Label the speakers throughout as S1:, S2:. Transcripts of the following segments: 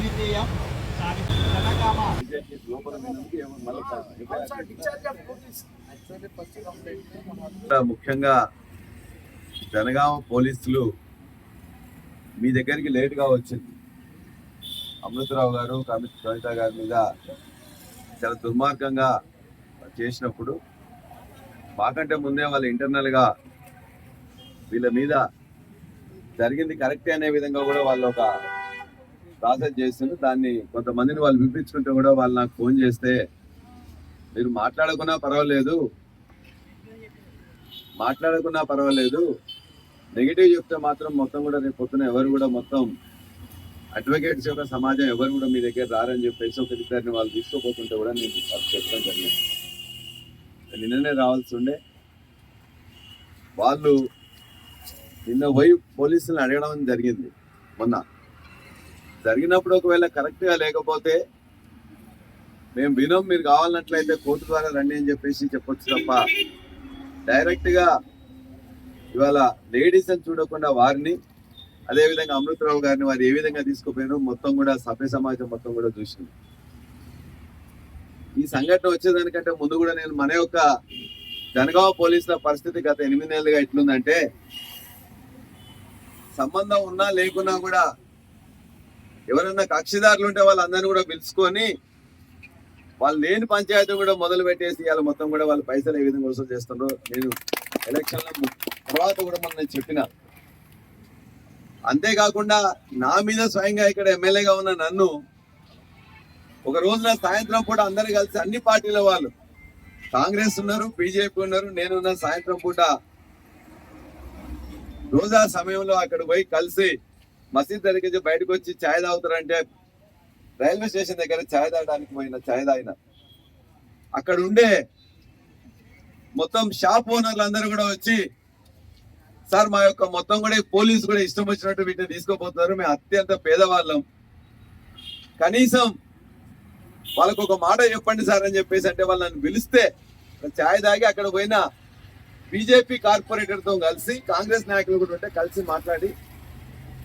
S1: అద్వితీయం
S2: ముఖ్యంగా జనగామ పోలీసులు మీ దగ్గరికి లేటుగా వచ్చింది. అమృతరావు గారు కవి- కవిత గారి మీద చాలా దుర్మార్గంగా చేసినప్పుడు మాకంటే ముందే వాళ్ళు ఇంటర్నల్గా వీళ్ళ మీద జరిగింది కరెక్టే అనే విధంగా కూడా వాళ్ళు ఒక ప్రాసెస్ చేస్తున్నారు దాన్ని కొంతమందిని వాళ్ళు వినిపించుకుంటే కూడా వాళ్ళు నాకు ఫోన్ చేస్తే మీరు మాట్లాడకున్నా పర్వాలేదు. మాట్లాడకున్నా పర్వాలేదు. నెగిటివ్ చెప్తే మాత్రం మొత్తం కూడా రేపు పొద్దున ఎవరు కూడా మొత్తం అడ్వకేట్స్ యొక్క సమాజం ఎవరు కూడా మీ దగ్గర రారని చెప్పేసి ఒక ఇద్దరిని వాళ్ళు తీసుకోపోతుంటే కూడా నేను చెప్పడం జరిగింది. నిన్ననే రావాల్సి ఉండే. వాళ్ళు నిన్న పోయి పోలీసులను అడగడం జరిగింది మొన్న. జరిగినప్పుడు ఒకవేళ కరెక్ట్గా లేకపోతే మేము వినం మీరు కావాలన్నట్లయితే కోర్టు ద్వారా రండి అని చెప్పేసి చెప్పొచ్చు తప్ప డైరెక్ట్గా ఇవాళ లేడీస్ అని చూడకుండా వారిని అదేవిధంగా అమృతరావు గారిని వారు ఏ విధంగా తీసుకుపోయినో మొత్తం కూడా సభ్య సమాజం మొత్తం కూడా చూసింది. ఈ సంఘటన వచ్చేదానికంటే ముందు కూడా నేను మన యొక్క జనగామ పోలీసుల పరిస్థితి గత ఎనిమిది నెలలుగా ఎట్లుందంటే సంబంధం ఉన్నా లేకున్నా కూడా ఎవరన్నా కక్షిదారులు ఉంటే వాళ్ళందరినీ కూడా పిలుచుకొని వాళ్ళు లేని పంచాయతీ కూడా మొదలు పెట్టేసి వాళ్ళు మొత్తం కూడా వాళ్ళు పైసలు ఏ విధంగా వసూలు చేస్తున్నారో నేను ఎలక్షన్ల తర్వాత కూడా మనం చెప్పిన. అంతేకాకుండా నా మీద స్వయంగా ఇక్కడ ఎమ్మెల్యేగా ఉన్న నన్ను ఒక రోజున సాయంత్రం పూట అందరు కలిసి అన్ని పార్టీల వాళ్ళు కాంగ్రెస్ ఉన్నారు బీజేపీ ఉన్నారు నేనున్న సాయంత్రం పూట రోజా సమయంలో అక్కడ పోయి కలిసి మసీద్ దగ్గరికి బయటకు వచ్చి ఛాయ్ తాగుతారంటే రైల్వే స్టేషన్ దగ్గర ఛాయ్ తాగడానికి పోయిన ఛాయ్ తాగిన. అక్కడ ఉండే మొత్తం షాప్ ఓనర్లు అందరూ కూడా వచ్చి సార్ మా యొక్క మొత్తం కూడా పోలీసు కూడా ఇష్టం వచ్చినట్టు వీటిని తీసుకోపోతున్నారు మేము అత్యంత పేదవాళ్ళం. కనీసం వాళ్ళకు ఒక మాట చెప్పండి సార్ అని చెప్పేసి అంటే వాళ్ళు నన్ను పిలిస్తే ఛాయ్ తాగి అక్కడ పోయిన బీజేపీ కార్పొరేటర్తో కలిసి కాంగ్రెస్ నాయకులు కూడా ఉంటే కలిసి మాట్లాడి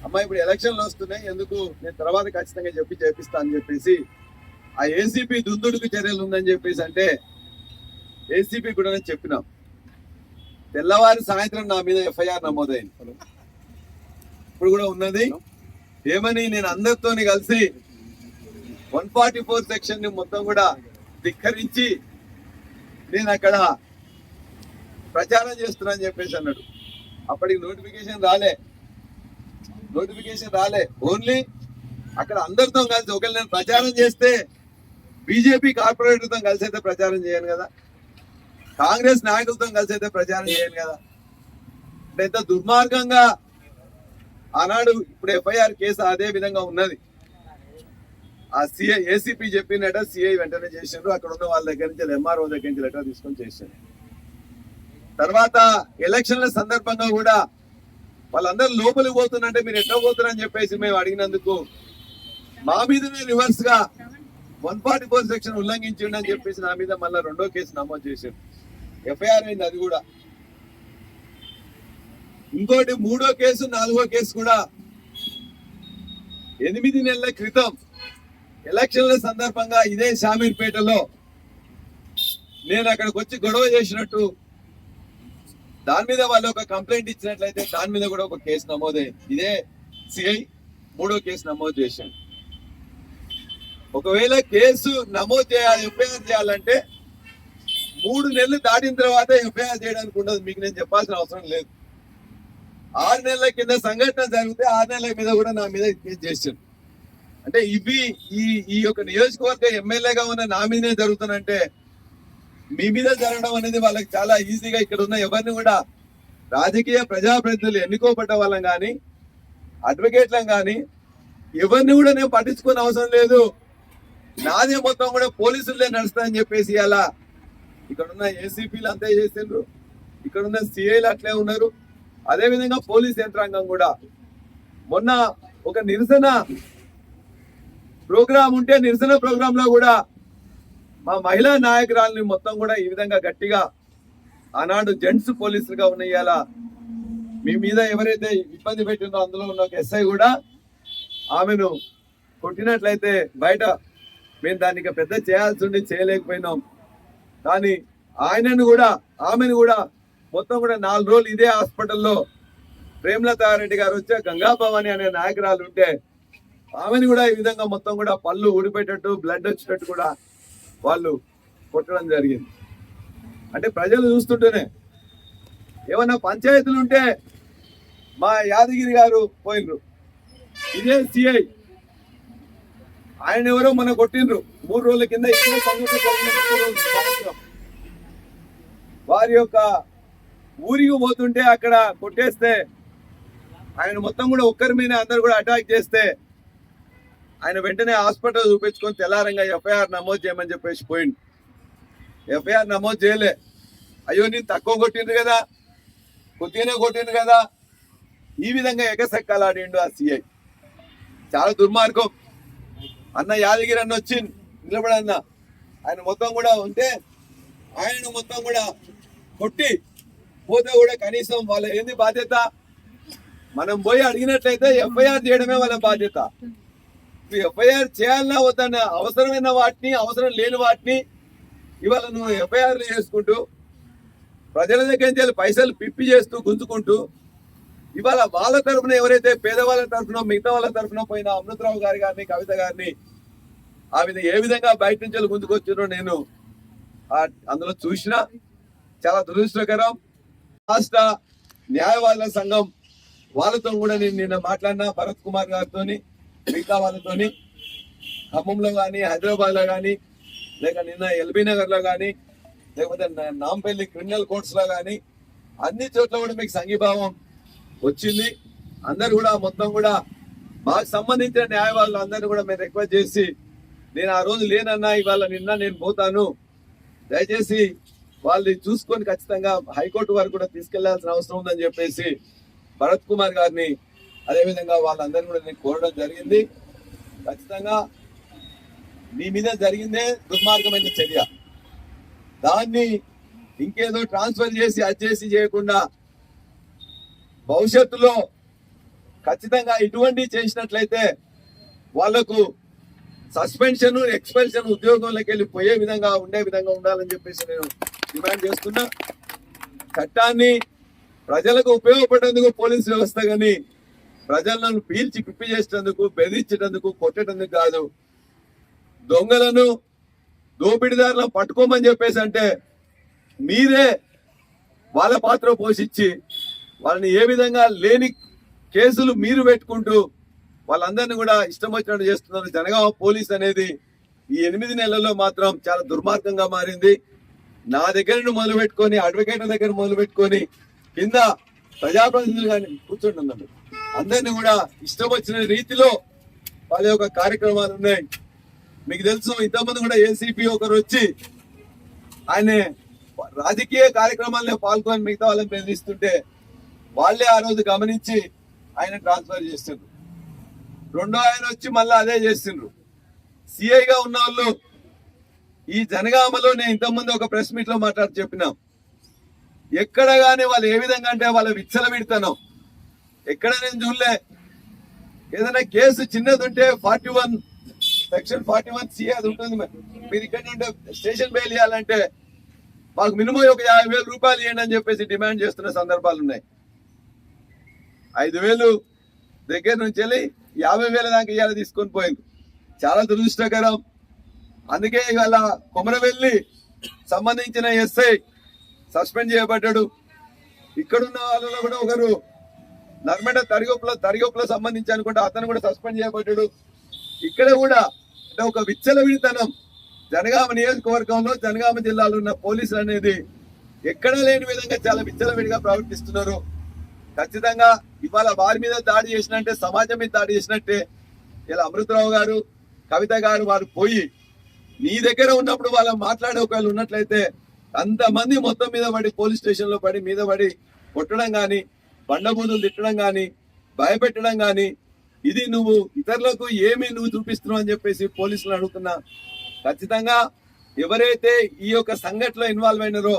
S2: అమ్మా ఇప్పుడు ఎలక్షన్లు వస్తున్నాయి ఎందుకు? నేను తర్వాత ఖచ్చితంగా చెప్పి చేపిస్తా అని చెప్పేసి ఆ ఏసీపీ దుందుడుకు చర్యలు ఉందని చెప్పేసి అంటే ఏసీపీ కూడా నేను చెప్పినాం. తెల్లవారి సాయంత్రం నా మీద ఎఫ్ఐఆర్ నమోదైంది. ఇప్పుడు కూడా ఉన్నది. ఏమని? నేను అందరితోని కలిసి వన్ ఫార్టీ ఫోర్ సెక్షన్ని మొత్తం కూడా ధిక్కరించి నేను అక్కడ ప్రచారం చేస్తున్నా అని చెప్పేసి అన్నాడు. అప్పటికి నోటిఫికేషన్ రాలే. నోటిఫికేషన్ రాలే. ఓన్లీ అక్కడ అందరితో కలిసి ఒకవేళ నేను ప్రచారం చేస్తే బీజేపీ కార్పొరేటర్తో కలిసి అయితే ప్రచారం చేయను కదా. కాంగ్రెస్ నాయకులతో కలిసి అయితే ప్రచారం చేయను కదా. అంటే ఎంత దుర్మార్గంగా ఆనాడు ఇప్పుడు ఎఫ్ఐఆర్ కేసు అదే విధంగా ఉన్నది. ఆ సిఐ ఏసీపీ చెప్పినట్ట సిఐ వెంటనే చేసిండ్రు. అక్కడ ఉన్న వాళ్ళ దగ్గర నుంచి ఎంఆర్ఓ దగ్గర నుంచి లెటర్ తీసుకొని చేసిండ్రు. తర్వాత ఎలక్షన్ల సందర్భంగా కూడా వాళ్ళందరూ లోపలికి పోతున్నంటే మీరు ఎట్లా పోతున్నారని చెప్పేసి మేము అడిగినందుకు మా మీదనే రివర్స్గా వన్ ఫార్టీ ఫోర్ సెక్షన్ ఉల్లంఘించిండు అని చెప్పేసి నా మీద మళ్ళీ రెండో కేసు నమోదు చేశారు ఎఫ్ఐఆర్ అయింది అది కూడా. ఇంకోటి మూడో కేసు నాలుగో కేసు కూడా ఎనిమిది నెలల క్రితం ఎలక్షన్ల సందర్భంగా ఇదే షామీర్పేటలో నేను అక్కడికి వచ్చి గొడవ చేసినట్టు దాని మీద వాళ్ళు ఒక కంప్లైంట్ ఇచ్చినట్లయితే దాని మీద కూడా ఒక కేసు నమోదైంది ఇదే సిఐ మూడో కేసు నమోదు చేశాడు. ఒకవేళ కేసు నమోదు చేయాలి ఎఫ్ఐఆర్ చేయాలంటే మూడు నెలలు దాటిన తర్వాత ఎఫ్ఐఆర్ చేయడానికి ఉండదు. మీకు నేను చెప్పాల్సిన అవసరం లేదు. ఆరు నెలల కింద సంఘటన జరిగితే ఆరు నెలల మీద కూడా నా మీద కేసు చేశాను అంటే ఇవి ఈ ఈ యొక్క నియోజకవర్గ ఎమ్మెల్యేగా ఉన్న నా మీదనే జరుగుతానంటే మీ మీద జరగడం అనేది వాళ్ళకి చాలా ఈజీగా ఇక్కడ ఉన్న ఎవరిని కూడా రాజకీయ ప్రజాప్రతినిధులు ఎన్నుకోబడ్డ వాళ్ళం కానీ అడ్వకేట్లం కానీ ఎవరిని కూడా నేను పట్టించుకునే అవసరం లేదు. నాదే మొత్తం కూడా పోలీసులే నడుస్తాయని చెప్పేసి అలా ఇక్కడ ఉన్న ఏసీపీలు అంతే చేసిండ్రు. ఇక్కడ ఉన్న సిఐలు అట్లే ఉన్నారు. అదే విధంగా పోలీస్ యంత్రాంగం కూడా. మొన్న ఒక నిరసన ప్రోగ్రాం ఉంటే నిరసన ప్రోగ్రాంలో కూడా మా మహిళా నాయకురాలని మొత్తం కూడా ఈ విధంగా గట్టిగా ఆనాడు జెంట్స్ పోలీసులుగా ఉన్న ఇవాళ మీ మీద ఎవరైతే ఇబ్బంది పెట్టిందో అందులో ఉన్న ఒక ఎస్ఐ కూడా ఆమెను కొట్టినట్లయితే బయట మేము దానికి పెద్ద చేయాల్సి ఉండి చేయలేకపోయినాం. కానీ ఆయనను కూడా ఆమెను కూడా మొత్తం కూడా నాలుగు రోజులు ఇదే హాస్పిటల్లో ప్రేమలతారెడ్డి గారు వచ్చే గంగాభవాని అనే నాయకురాలు ఉంటే ఆమెను కూడా ఈ విధంగా మొత్తం కూడా పళ్ళు ఊడిపోయేటట్టు బ్లడ్ వచ్చేటట్టు కూడా వాళ్ళు కొట్టడం జరిగింది. అంటే ప్రజలు చూస్తుంటేనే. ఏమన్నా పంచాయతీలు ఉంటే మా యాదగిరి గారు పోయినరు ఇదే సిఐ. ఆయన ఎవరో మన కొట్టిండ్రు మూడు రోజుల కింద వారి యొక్క ఊరికి పోతుంటే అక్కడ కొట్టేస్తే ఆయన మొత్తం కూడా ఒక్కరి మీద అందరు కూడా అటాక్ చేస్తే ఆయన వెంటనే హాస్పిటల్ చూపించుకొని తెల్లారంగా ఎఫ్ఐఆర్ నమోదు చేయమని చెప్పేసి పోయిండు. ఎఫ్ఐఆర్ నమోదు చేయలే. అయ్యో నేను తక్కువ కొట్టిండు కదా. కొద్దిగానే కొట్టిండు కదా. ఈ విధంగా ఎగసెక్కలాడిండు ఆ సిఐ. చాలా దుర్మార్గం. అన్న యాదగిరి అన్న వచ్చి నిలబడన్న ఆయన మొత్తం కూడా ఉంటే ఆయన మొత్తం కూడా కొట్టి పోతే కూడా కనీసం వాళ్ళ ఏంది బాధ్యత? మనం పోయి అడిగినట్లయితే ఎఫ్ఐఆర్ చేయడమే వాళ్ళ బాధ్యత. ఎఫ్ఐఆర్ చేయాలన్నా వద్దన్న అవసరమైన వాటిని అవసరం లేని వాటిని ఇవాళ నువ్వు ఎఫ్ఐఆర్లు చేసుకుంటూ ప్రజల దగ్గర నుంచి పైసలు పిప్పి చేస్తూ గుంజుకుంటూ ఇవాళ వాళ్ళ తరఫున ఎవరైతే పేదవాళ్ళ తరఫున మిగతా వాళ్ళ తరఫున పోయిన అమృతరావు గారి గారిని కవిత గారిని ఆ విధంగా ఏ విధంగా బయట నుంచి వెళ్ళి నేను అందులో చూసిన చాలా దురదృష్టకరం. రాష్ట్ర న్యాయవాదుల సంఘం వాళ్ళతో కూడా నేను నిన్న మాట్లాడినా భరత్ కుమార్ గారితో మిగతా వాళ్ళతోని ఖమ్మంలో కానీ హైదరాబాద్లో కానీ లేక నిన్న ఎల్బీ నగర్లో కానీ లేకపోతే నాంపల్లి క్రిమినల్ కోర్ట్స్లో కానీ అన్ని చోట్ల కూడా మీకు సంఘీభావం వచ్చింది. అందరు కూడా మొత్తం కూడా మాకు సంబంధించిన న్యాయవాదులు అందరినీ కూడా మేము రిక్వెస్ట్ చేసి నేను ఆ రోజు లేనన్నా ఇవాళ నిన్న నేను పోతాను. దయచేసి వాళ్ళని చూసుకొని ఖచ్చితంగా హైకోర్టు వరకు కూడా తీసుకెళ్ళాల్సిన అవసరం ఉందని చెప్పేసి భరత్ కుమార్ గారిని అదేవిధంగా వాళ్ళందరినీ కూడా నేను కోరడం జరిగింది. ఖచ్చితంగా మీ మీద జరిగిందే దుర్మార్గమైన చర్య. దాన్ని ఇంకేదో ట్రాన్స్ఫర్ చేసి అది చేసి చేయకుండా భవిష్యత్తులో ఖచ్చితంగా ఇటువంటి చేసినట్లయితే వాళ్ళకు సస్పెన్షన్ ఎక్స్పెన్షన్ ఉద్యోగంలోకి వెళ్ళి పోయే విధంగా ఉండే విధంగా ఉండాలని చెప్పేసి నేను డిమాండ్ చేస్తున్నా. చట్టాన్ని ప్రజలకు ఉపయోగపడేందుకు పోలీస్ వ్యవస్థ కానీ ప్రజలను పీల్చి పిప్పి చేసేందుకు బెదిరించేందుకు కొట్టేటందుకు కాదు. దొంగలను దోపిడిదారులను పట్టుకోమని చెప్పేసి అంటే మీరే వాళ్ళ పాత్ర పోషించి వాళ్ళని ఏ విధంగా లేని కేసులు మీరు పెట్టుకుంటూ వాళ్ళందరినీ కూడా ఇష్టం వచ్చినట్టు చేస్తున్నారు. జనగామ పోలీస్ అనేది ఈ ఎనిమిది నెలల్లో మాత్రం చాలా దుర్మార్గంగా మారింది. నా దగ్గర నుండి మొదలు పెట్టుకొని అడ్వకేట్ల దగ్గర మొదలు పెట్టుకొని కింద ప్రజాప్రతినిధులు కానీ కూర్చోండి అందరినీ కూడా ఇష్టం వచ్చిన రీతిలో వాళ్ళ యొక్క కార్యక్రమాలు ఉన్నాయి. మీకు తెలుసు ఇంతమంది కూడా ఏసీపీ ఒకరు వచ్చి ఆయన రాజకీయ కార్యక్రమాల్లో పాల్గొని మిగతా వాళ్ళని బెదిరిస్తుంటే వాళ్ళే ఆ రోజు గమనించి ఆయన ట్రాన్స్ఫర్ చేస్తుండ్రు. రెండో ఆయన వచ్చి మళ్ళీ అదే చేస్తుండ్రు. సిఐగా ఉన్న వాళ్ళు ఈ జనగామలో నేను ఇంతకుముందు ఒక ప్రెస్ మీట్లో మాట్లాడి చెప్పినాం. ఎక్కడ కానీ వాళ్ళు ఏ విధంగా అంటే వాళ్ళ విచ్చల విడతాను ఎక్కడ నేను చూడలే. ఏదైనా కేసు చిన్నది ఉంటే forty one section forty one C అది ఉంటుంది మీరు. ఇక్కడ నుండి స్టేషన్ బెయిల్ చేయాలంటే మాకు మినిమం ఒక యాభై వేలు రూపాయలు ఇవ్వండి అని చెప్పేసి డిమాండ్ చేస్తున్న సందర్భాలు ఉన్నాయి. ఐదు వేలు దగ్గర నుంచి వెళ్ళి యాభై వేల దాకా ఇవాళ తీసుకొని పోయింది. చాలా దురదృష్టకరం. అందుకే ఇవాళ కొమరవెల్లి సంబంధించిన ఎస్ఐ సస్పెండ్ చేయబడ్డాడు. ఇక్కడున్న వాళ్ళలో కూడా ఒకరు నర్మడ తరిగొప్పుల తరిగొప్పుల సంబంధించి అనుకుంటే అతను కూడా సస్పెండ్ చేయబడ్డాడు. ఇక్కడ కూడా అంటే ఒక విచ్చల విడితనం జనగామ నియోజకవర్గంలో జనగామ జిల్లాలో ఉన్న పోలీసులు అనేది ఎక్కడా లేని విధంగా చాలా విచ్చలవిడిగా ప్రవర్తిస్తున్నారు. ఖచ్చితంగా ఇవాళ వారి మీద దాడి చేసినట్టే సమాజం మీద దాడి చేసినట్టే ఇలా అమృతరావు గారు కవిత గారు వారు పోయి నీ దగ్గర ఉన్నప్పుడు వాళ్ళ మాట్లాడే ఒకవేళ ఉన్నట్లయితే అంతమంది మొత్తం మీద పడి పోలీస్ స్టేషన్లో పడి మీద పడి కొట్టడం కానీ బండబూతులు తిట్టడం కానీ భయపెట్టడం కానీ ఇది నువ్వు ఇతరులకు ఏమి నువ్వు చూపిస్తున్నావు అని చెప్పేసి పోలీసులు అడుగుతున్నా. ఖచ్చితంగా ఎవరైతే ఈ యొక్క సంఘటనలో ఇన్వాల్వ్ అయినారో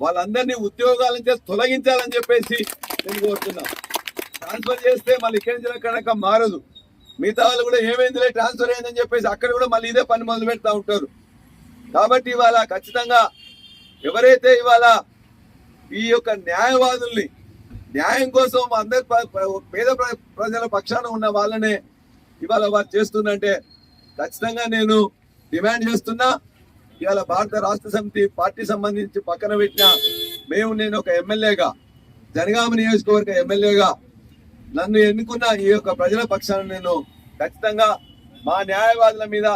S2: వాళ్ళందరినీ ఉద్యోగాల నుంచి తొలగించాలని చెప్పేసి నేను కోరుతున్నా. ట్రాన్స్ఫర్ చేస్తే మళ్ళీ ఇక్కడి నుంచి అక్కడక మారదు. మిగతా వాళ్ళు కూడా ఏమైందిలే ట్రాన్స్ఫర్ అయిందని చెప్పేసి అక్కడ కూడా మళ్ళీ ఇదే పని మొదలు పెడతా ఉంటారు. కాబట్టి ఇవాళ ఖచ్చితంగా ఎవరైతే ఇవాళ ఈ యొక్క న్యాయవాదుల్ని న్యాయం కోసం అందరి పేద ప్ర- ప్రజల పక్షాన ఉన్న వాళ్ళనే ఇవాళ వారు చేస్తుందంటే ఖచ్చితంగా నేను డిమాండ్ చేస్తున్నా. ఇవాళ భారత రాష్ట్ర సమితి పార్టీ సంబంధించి పక్కన పెట్టిన మేము నేను ఒక ఎమ్మెల్యేగా జనగామ నియోజకవర్గ ఎమ్మెల్యేగా నన్ను ఎన్నుకున్న ఈ యొక్క ప్రజల పక్షాన నేను ఖచ్చితంగా మా న్యాయవాదుల మీద